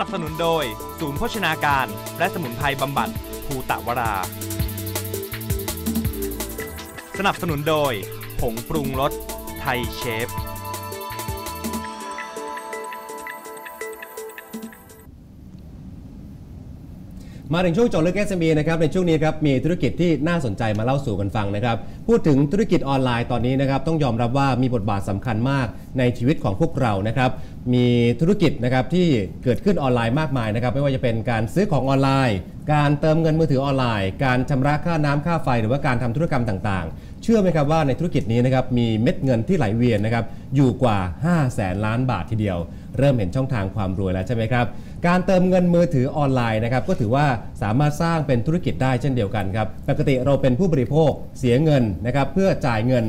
นับสนุนโดย ศูนย์โภชนาการ และสมุนไพรบำบัดภูตะวรา สนับสนุนโดย ผงปรุงรสไทยเชฟ มาถึงช่วงจอลึก SME นะครับในช่วงนี้ครับมีธุรกิจที่น่าสนใจมาเล่าสู่กันฟังนะครับพูดถึงธุรกิจออนไลน์ตอนนี้นะครับต้องยอมรับว่ามีบทบาทสำคัญมากในชีวิตของพวกเรานะครับมีธุรกิจนะครับที่เกิดขึ้นออนไลน์มากมายนะครับไม่ว่าจะเป็นการซื้อของออนไลน์ การเติมเงินมือถือออนไลน์ การชำระค่าน้ำค่าไฟ หรือว่าการทำธุรกรรมต่างๆ เชื่อไหมครับว่าในธุรกิจนี้นะครับมีเม็ดเงินที่ไหลเวียนนะครับอยู่กว่า5แสนล้านบาททีเดียว เริ่มเห็นช่องทางความรวยแล้วใช่ไหมครับ การเติมเงินมือถือออนไลน์นะครับก็ถือว่าสามารถสร้างเป็นธุรกิจได้เช่นเดียวกันครับปกติเราเป็นผู้บริโภคเสียเงินนะครับเพื่อจ่ายเงิน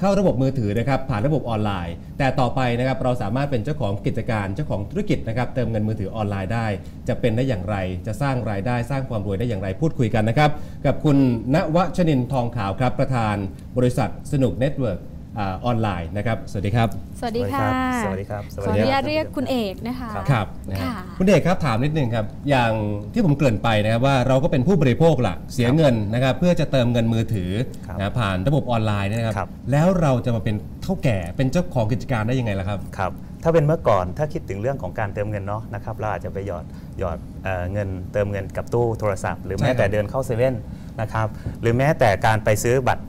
เข้าระบบมือถือนะครับผ่านระบบออนไลน์ แต่ต่อไปนะครับเราสามารถเป็นเจ้าของกิจการเจ้าของธุรกิจนะครับเติมเงินมือถือออนไลน์ได้ จะเป็นได้อย่างไร จะสร้างรายได้สร้างความรวยได้อย่างไรพูดคุยกันนะครับกับคุณณวชนินทร์ทองขาวครับประธานบริษัทสนุกเน็ตเวิร์ก ออนไลน์นะครับ สวัสดีครับ สวัสดีค่ะ สวัสดีครับ ขออนุญาตเรียกคุณเอกนะคะ ครับนะฮะค่ะคุณเอกครับถามนิดนึงครับ อย่างที่ผมเกริ่นไปนะครับว่าเราก็เป็นผู้บริโภคล่ะ เสียเงินนะครับเพื่อจะเติมเงินมือถือครับนะผ่านระบบออนไลน์เนยนะครับครับ แล้วเราจะมาเป็นเท่าแก่เป็นเจ้าของกิจการได้ยังไงล่ะครับ ครับ ถ้าเป็นเมื่อก่อนถ้าคิดถึงเรื่องของการเติมเงินเนาะนะครับเราอาจจะไปหยอดหยอดเอ่อเงินเติมเงินกับตู้โทรศัพท์ หรือใช่แม้แต่ครับเดินเข้าเซเว่นนะครับหรือแม้แต่การไปซื้อบัตร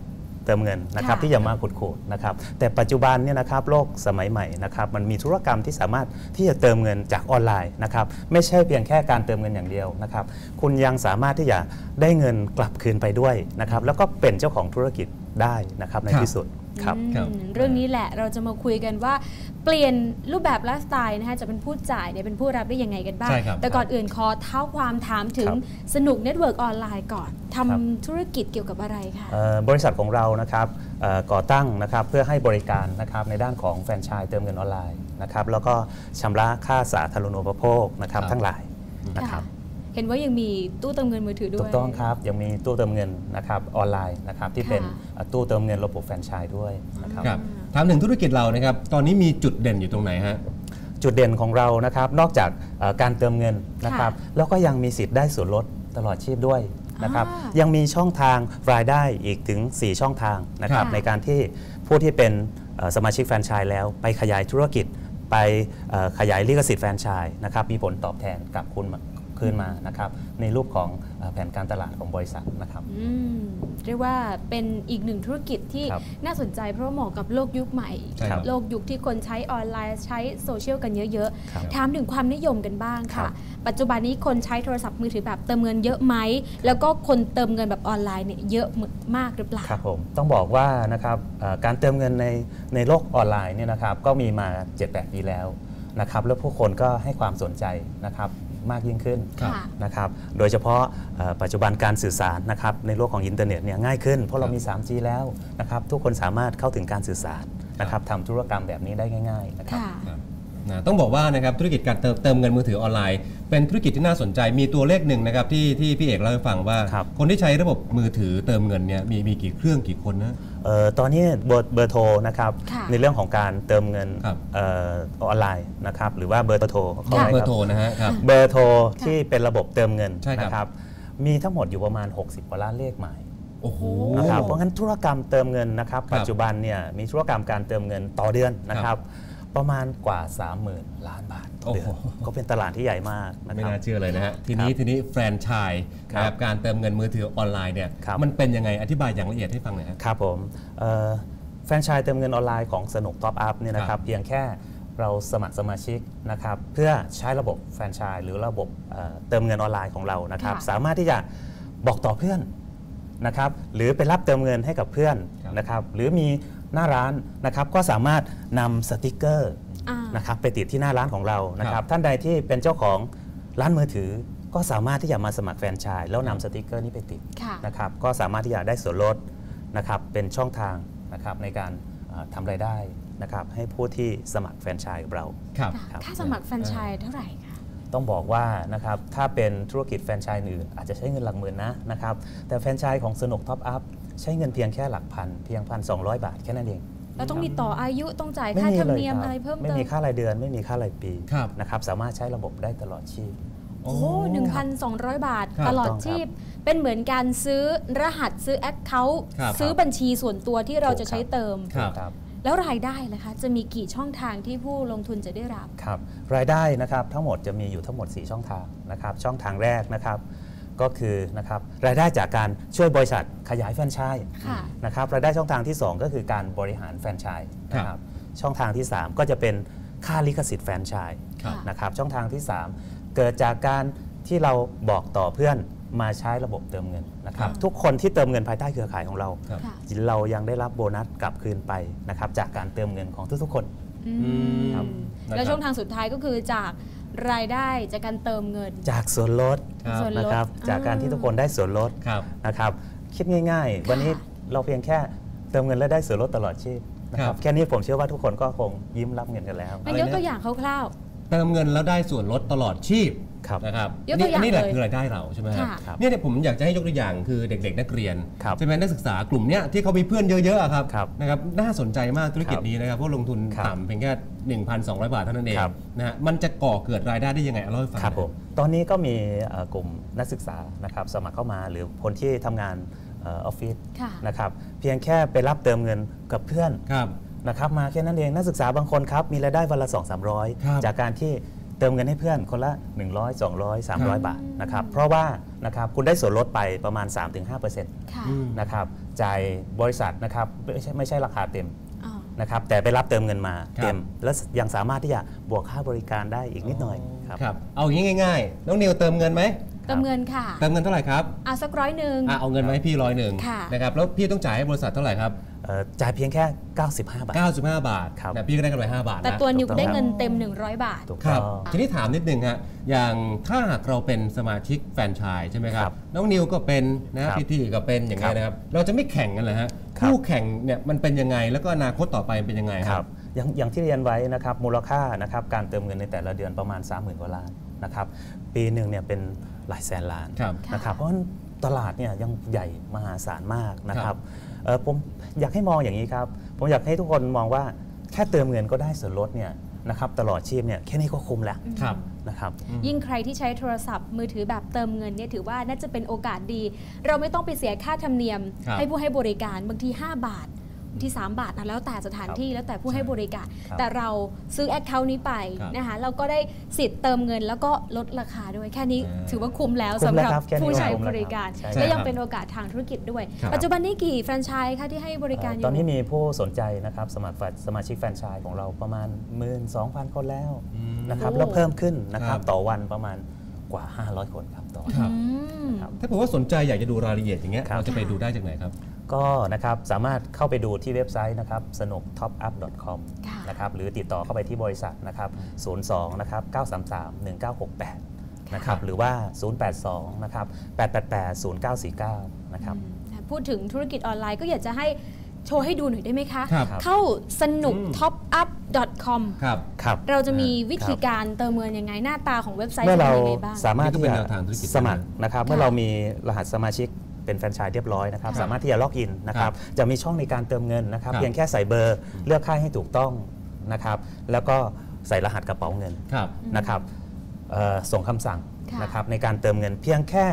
เติมเงินนะครับค่ะที่จะมาขูดๆนะครับแต่ปัจจุบันเนี่ยนะครับโลกสมัยใหม่นะครับมันมีธุรกรรมที่สามารถที่จะเติมเงินจากออนไลน์นะครับไม่ใช่เพียงแค่การเติมเงินอย่างเดียวนะครับคุณยังสามารถที่จะได้เงินกลับคืนไปด้วยนะครับแล้วก็เป็นเจ้าของธุรกิจได้นะครับในครับที่สุดครับอืมครับ เรื่องนี้แหละเราจะมาคุยกันว่า เปลี่ยนรูปแบบไลฟ์สไตล์นะคะจะเป็นผู้จ่ายเนี่ยเป็นผู้รับได้ยังไงกันบ้าง ใช่ครับแต่ก่อนอื่นขอเท้าความถามถึงครับ สนุกเน็ตเวิร์กออนไลน์ก่อนทำครับธุรกิจเกี่ยวกับอะไรคะ เอ่อบริษัทของเรานะครับเอ่อก่อตั้งนะครับเพื่อให้บริการนะครับในด้านของแฟรนไชส์เติมเงินออนไลน์นะครับแล้วก็ชำระค่าสาธารณูปโภคนะครับครับ ทั้งหลายนะครับเห็นว่ายังมีตู้เติมเงินมือถือด้วย ถูกต้องครับยังมีตู้เติมเงินนะครับออนไลน์นะครับที่เป็นค่ะ เอ่อตู้เติมเงินระบบแฟรนไชส์ด้วยนะครับ ครับ ถามถึงธุรกิจเรานะครับ ตอนนี้มีจุดเด่นอยู่ตรงไหนฮะ จุดเด่นของเรานะครับ นอกจากเอ่อการเติมเงินนะครับ แล้วก็ยังมีสิทธิ์ได้ส่วนลดตลอดชีพด้วยนะครับอ่ายัยังมีช่องทางรายได้อีกถึง 4 ช่องทางนะครับค่ะในการที่ผู้ที่เป็นเอ่อสมาชิกแฟรนไชส์แล้วไปขยายธุรกิจไปเอ่อขยายลิขสิทธิ์แฟรนไชส์นะครับ มีผลตอบแทนกลับคุณมา คืนมานะครับในรูปของเอ่อแผนการตลาดของบริษัทนะครับอืมเรียกว่าเป็นอีกหนึ่งธุรกิจที่ครับน่าสนใจเพราะว่าเหมาะกับโลกยุคใหม่ใช่ครับโลกยุคที่คนใช้ออนไลน์ใช้โซเชียลกันเยอะครับๆถามถึงความนิยมกันบ้างครัค่ะบปัจจุบันนี้คนใช้โทรศัพท์มือถือแบบเติมเงินเยอะไหม แล้วก็คนเติมเงินแบบออนไลน์เนี่ยเยอะมากหรือเปล่าครับผมต้องบอกว่านะครับเอ่อการเติมเงินในในโลกออนไลน์เนี่ยนะครับก็มีมา 7-8 ปีแล้วนะครับแล้วผู้คนก็ให้ความสนใจนะครับ มากยิ่งขึ้นครับค่ะนะครับ โดยเฉพาะเอ่อปัจจุบันการสื่อสารนะครับในโลกของอินเทอร์เน็ตเนี่ยง่ายขึ้น เพราะเรามี 3G แล้วนะครับทุกคนสามารถเข้าถึงการสื่อสารนะครับทำธุรกรรมแบบนี้ได้ง่าย ๆ นะครับค่ะครับ นะต้องบอกว่านะครับธุรกิจการเติมเติมเงินมือถือออนไลน์ เป็นธุรกิจที่น่าสนใจมีตัวเลขหนึ่งนะครับที่ที่พี่เอกเล่าให้ฟังว่าครับคนที่ใช้ระบบมือถือเติมเงินเนี่ยมีมีกี่เครื่องกี่คนนะเอ่อตอนนี้เบอร์เบอร์โทรนะครับค่ะในเรื่องของการเติมเงินครับเอ่อออนไลน์นะครับหรือว่าเบอร์โทรเข้าค่ะไว้เบอคร์โทรรับนะฮะครับเบอร์โทรที่เป็นระบบเติมเงินใช่ครับนะครับมีทั้งหมดอยู่ประมาณ 60กว่าล้านเลขหมายโอ้โหนะครับเพราะงั้นธุรกรรมเติมเงินนะครับครับปัจจุบันเนี่ยมีธุรกรรมการเติมเงินต่อเดือนนะครับ ประมาณกว่า 30,000 ล้านบาทต่อเดือนโอ้โหก็เป็นตลาดที่ใหญ่มากนะไม่ครับน่าเชื่อเลยนะฮะทีนี้ทีนี้แฟรนไชส์ครับนะครับการเติมเงินมือถือออนไลน์เนี่ยครับมันเป็นยังไงอธิบายอย่างละเอียดให้ฟังหน่อยครับครับผมเอ่อแฟรนไชส์เติมเงินออนไลน์ของสนุกท็อปอัพเนี่ยนะคครัรับบเพียงแค่เราสมัครสมาชิกนะครับเพื่อใช้ระบบแฟรนไชส์หรือระบบเอ่อเติมเงินออนไลน์ของเรานะครับค่ะสามารถที่จะบอกต่อเพื่อนนะครับหรือไปรับเติมเงินให้กับเพื่อนครับนะครับหรือมี หน้าร้านนะครับก็สามารถนำสติกเกอร์อ่านะครับไปติดที่หน้าร้านของเรานะคครัรับบท่านใดที่เป็นเจ้าของร้านมือถือ ก็สามารถที่จะมาสมัครแฟรนไชส์แล้วนำสติกเกอร์นี้ไปติดค่ะนะครับก็สามารถที่จะได้ส่วนลดนะครับเป็นช่องทางนะครับในการเอ่อทำรายได้นะครับให้ผู้ที่สมัครแฟรนไชส์กับเราครับครับค่าสมัครแฟรนไชส์เท่าไหร่คะต้องบอกว่านะครับถ้าเป็นธุรกิจแฟรนไชส์อื่นอาจจะใช้เงินหลักหมื่นนะนะครับแต่แฟรนไชส์ของสนุกท็อปอัพ ใช้เงินเพียงแค่หลักพันเพียงพันสองบาทแค่นั้นเองแล้วต้องมีต่ออายุต้องจ่ายไม่ค่ามีธรรมเลยเนียมครับอะไรเพิ่มไม่เติมมีค่ารายเดือนไม่มีค่ารายปีครับนะครับสามารถใช้ระบบได้ตลอดชีพโอ้โห1,200บาทครับตลอดชีพ เป็นเหมือนการซื้อรหัสซื้อแอคเคาท์ครับซื้อบัญชีส่วนตัวที่เราจะใช้เติมครับครับแล้วรายได้ล่ะคะจะมีกี่ช่องทางที่ผู้ลงทุนจะได้รับครับ รายได้นะครับทั้งหมดจะมีอยู่ทั้งหมด 4 ช่องทางนะครับ ช่องทางแรกนะครับ ก็คือนะครับรายได้จากการช่วยบริษัทขยายแฟรนไชส์ค่ะนะครับรายได้ช่องทางที่ 2 ก็คือการบริหารแฟรนไชส์นะคครัรับบช่องทางที่ 3 ก็จะเป็นค่าลิขสิทธิ์แฟรนไชส์ครับนะครับช่องทางที่ 3 เกิดจากการที่เราบอกต่อเพื่อนมาใช้ระบบเติมเงินนะครับครับทุกคนที่เติมเงินภายใต้เครือข่ายของเราครับค่ะเรายังได้รับโบนัสกลับคืนไปนะครับจากการเติมเงินของทุกๆคนอืมครับแล้วช่องทางสุดท้ายก็คือจาก รายได้จากการเติมเงิน จากส่วนลดครับส่วนลด นะครับอ่าจากการที่ทุกคนได้ส่วนลดครับ นะครับคิดง่าย ๆ วันนี้เราเพียงแค่เติมเงินแล้วได้ส่วนลดตลอดชีพนะคครัรับ บ แค่นี้ผมเชื่อว่าทุกคนก็คงยิ้มรับเงินกันแล้ว มันยกตัวอย่างคร่าว เติมเงินแล้วได้ส่วนลดตลอดชีพครับนะครับยกตัวอย่างนี่แหละเลยคือรายได้เราใช่ไหมฮะค่ะครับเนี่ยเนี่ยผมอยากจะให้ยกตัวอย่างคือเด็ก ๆ นักเรียนครับใช่ไหมนักศึกษากลุ่มเนี้ยที่เขามีเพื่อนเยอะๆอะครับครับนะครับน่าสนใจมากธุรกิจครับนี้นะครับเพราะลงทุนครับต่ำเพียงแค่1,200 บาทเท่านั้นเองครับนะฮะมันจะก่อเกิดรายได้ได้ยังไงเอาเล่าให้ฟังครับหน่อยผมตอนนี้ก็มีเอ่อกลุ่มนักศึกษานะครับสมัครเข้ามาหรือคนที่ทำงานเออออฟฟิศค่ะนะครับเพียงแค่ไปรับเติมเงินกับเพื่อนครับ นะครับมาแค่นั้นเองนักศึกษาบางคนครับมีรายได้วันละ 2 3 0ครับ0จากการที่เติมเงินให้เพื่อนคนละ 100 200ครับ300 บาทนะครับเพราะว่านะครับคุณได้ส่วนลดไปประมาณ 3-5%ค่ะอืมนะครับจ่ายบริษัทนะครับไม่ใช่ไม่ใช่ราคาเต็มอ๋อนะครับแต่ไปรับเติมเงินมาครับเต็ม และยังสามารถที่จะบวกค่าบริการได้อีกนิดหน่อยครับครับเอาอย่างนี้ง่ายๆ น้องนิวเติมเงินไหม เติมเงินค่ะเติมเงินเท่าไหร่ครับอะสักร้อยหนึ่งอะเอาเงินมาให้พี่ร้อยหนึ่งค่ะนะครับแล้วพี่ต้องจ่ายให้บริษัทเท่าไหร่ครับเอ่อจ่ายเพียงแค่ 95 บาท 95 บาทครับนะพี่ก็ได้กำไร5บาทแต่นะตัวนิวถูกต้องได้เงินเต็ม 100 บาทถูกคต้รัอบงทีนี้ถามนิดนึงฮะอย่างถ้าหากเราเป็นสมาชิกแฟรนไชส์ใช่ไหมคครัรับบน้องนิวก็เป็นนะครับพี่ที่ก็เป็นอย่างเงี้ยนะครับเราจะไม่แข่งกันเลยฮะครับคู่แข่งเนี่ยมันเป็นยังไงแล้วก็อนาคตต่อไปเป็นยังไงคครัรับบอย่างอย่างที่เรียนไว้นะครับมูลค่านะครับการเติมเงินในแต่ละเดือนประมาณ 30,000กว่าล้าน นะครับปีหนึ่งเนี่ยเป็นหลายแสนล้านครับนะครับเพราะฉะนั้นตลาดเนี่ยยังใหญ่มหาศาลมากนะคครัรับบเอ่อผมอยากให้มองอย่างนี้ครับ ผมอยากให้ทุกคนมองว่าแค่เติมเงินก็ได้ส่วนลดเนี่ยนะครับตลอดชีพเนี่ยแค่นี้ก็คุ้มแล้วครับนะครับยิ่งใครที่ใช้โทรศัพท์มือถือแบบเติมเงินเนี่ยถือว่าน่าจะเป็นโอกาสดี เราไม่ต้องไปเสียค่าธรรมเนียมครับให้ผู้ให้บริการบางที 5 บาทบาง ที3บาทนะแล้วแต่สถานที่แล้วแต่ผู้ให้บริการครับแต่เราซื้อแอคเคาท์นี้ไปครับนะคะเราก็ได้สิทธิ์เติมเงินแล้วก็ลดราคาด้วย แค่นี้อ่าถือว่าคุ้มแล้วคุ้สำมหแล้วรับครับแค่นี้ผู้ใช้คุ้มบแล้วริการครับใช่และยังครับเป็นโอกาสทางธุรกิจด้วยครับปัจจุบันนี้กี่แฟรนไชส์คะที่ให้บริการอยู่ตอนนี้มีผู้สนใจนะครับสมัครสมาชิกแฟรนไชส์ของเราประมาณ 12,000 คนแล้วอืมนะครับโอ้แล้วเพิ่มขึ้นนะครัครับบต่อวันประมาณกว่า 500 คนครับต่อวันครับอืมครับถ้าผมว่าสนใจอยากจะดูรายละเอียดอย่างเงี้ยครับเราจะไปดูได้จากไหนครับ ก็นะครับสามารถเข้าไปดูที่เว็บไซต์นะครับสนุก topup.com ค่ะนะครับหรือติดต่อเข้าไปที่บริษัทนะครับ 02 นะครับ 933 1968 นะครับหรือว่า 082 นะครับ 888 0949 นะครับอืมพูดถึงธุรกิจออนไลน์ก็อยากจะให้โชว์ให้ดูหน่อยได้ไหมคะครับเข้าสนุกอืม topup.com ครับครับ เราจะมีวิธีครับการเติมเงินยังไงหน้าตาของเว็บไซต์เมื่อเป็นเรายังไงบ้าง สามารถนี่ก็ที่เป็นจะแนวทางธุรกิจสมัครนะครับค่ะเมื่อเรามีรหัสสมาชิก เป็นแฟรนไชส์เรียบร้อยนะครับค่ะสามารถที่จะล็อกอินนะคครัรับบจะมีช่องในการเติมเงินนะครับครับ เพียงแค่ใส่เบอร์เลือกค่ายให้ถูกต้องนะครับ แล้วก็ใส่รหัสกระเป๋าเงินครับนะครับเอ่อส่งคำสั่งค่ะนะครับในการเติมเงินเพียงแค่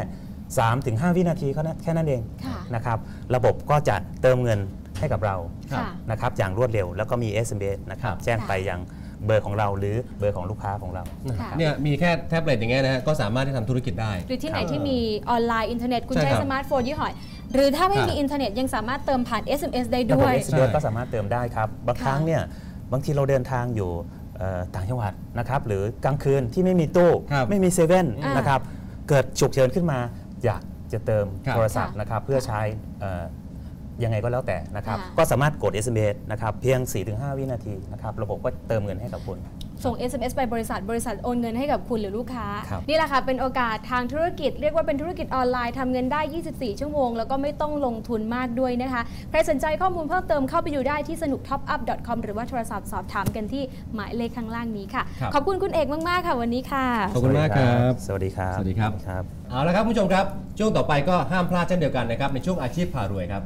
3-5 วินาทีแค่นั้นแค่นั้นเองค่ะนะครับ ระบบก็จะเติมเงินให้กับเราครับค่ะนะครับอย่างรวดเร็วแล้วก็มี SMS นะครับครับแจ้งค่ะไปยัง เบอร์ของเราหรือเบอร์ของลูกค้าของเรา ค่ะเนี่ยมีแค่แท็บเล็ตอย่างเงี้ยนะฮะก็สามารถที่ทำธุรกิจได้ หรือที่ไหนครับที่มีออนไลน์อินเทอร์เน็ตคุณใช่ใช้ครับสมาร์ทโฟนยี่ห้อหรือถ้าไม่ครับมีอินเทอร์เน็ตยังสามารถเติมผ่าน SMS ได้ระด้บบวยเอสเก็สามารถเติมได้ครับ บางค่ะครั้งเนี่ยบางทีเราเดินทางอยู่เอ่อต่างจังหวัดนะครับหรือกลางคืนที่ไม่มีตู้ ครับไม่มีเซเว่นอ่านนะครับเกิดฉุกเฉินขึ้นมา อยากจะเติมครับ โทรศัพท์นะครับเพื่อใช้เอ่อ ยังไงก็แล้วแต่นะครับค่ะก็สามารถกด SMS นะครับเพียง 4-5 วินาทีนะครับระบบก็เติมเงินให้กับคุณส่ง SMS ไปบริษัท บริษัทโอนเงินให้กับคุณหรือลูกค้าครับนี่แหละค่ะ เป็นโอกาสทางธุรกิจ เรียกว่าเป็นธุรกิจออนไลน์ทำเงินได้ 24 ชั่วโมง แล้วก็ไม่ต้องลงทุนมากด้วยนะคะ ใครสนใจข้อมูลเพิ่มเติมเข้าไปดูได้ที่สนุก topup.com หรือว่าโทรศัพท์สอบถามกันที่หมายเลขข้างล่างนี้ค่ะครับขอบคุณคุณเอกมาก ๆ ค่ะวันนี้ค่ะ ขอบคุณมากครับ สวัสดีครับ สวัสดีครับครับเอาละครับคุณผู้ชมครับ ช่วงต่อไปก็ห้ามพลาดเช่นเดียวกันนะครับในช่วงอาชีพพารวยครับ